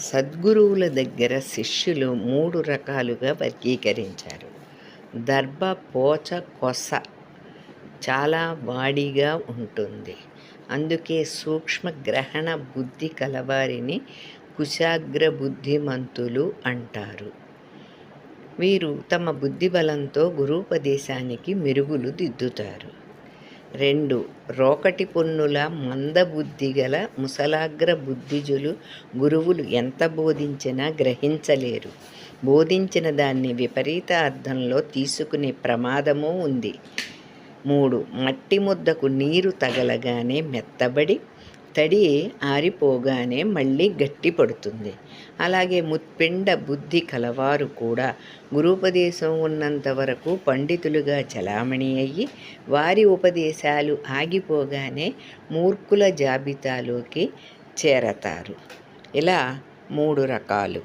సద్గురువుల దగ్గర శిష్యులు మూడు రకాలుగా వర్గీకరించారు. దర్భ పోచ కొస చాలా వాడిగా ఉంటుంది. అందుకే సూక్ష్మ గ్రహణ బుద్ధి కలవారిని కుశాగ్ర బుద్ధిమంతులు అంటారు. వీరు తమ బుద్ధి బలంతో గురూపదేశానికి మెరుగులు దిద్దుతారు. రెండు రోకటి పొన్నుల మందబుద్ధి గల ముసలాగ్ర బుద్ధిజులు గురువులు ఎంత బోధించినా గ్రహించలేరు. బోధించిన దాన్ని విపరీత అర్థంలో తీసుకునే ప్రమాదము ఉంది. మూడు మట్టి ముద్దకు నీరు తగలగానే మెత్తబడి తడి ఆరిపోగానే మళ్ళీ గట్టి పడుతుంది. అలాగే ముత్పిండ బుద్ధి కలవారు కూడా. గురుపదేశం ఉన్నంత వరకు పండితులుగా చలామణి అయ్యి వారి ఉపదేశాలు ఆగిపోగానే మూర్ఖుల జాబితాలోకి చేరతారు. ఇలా మూడు రకాలు.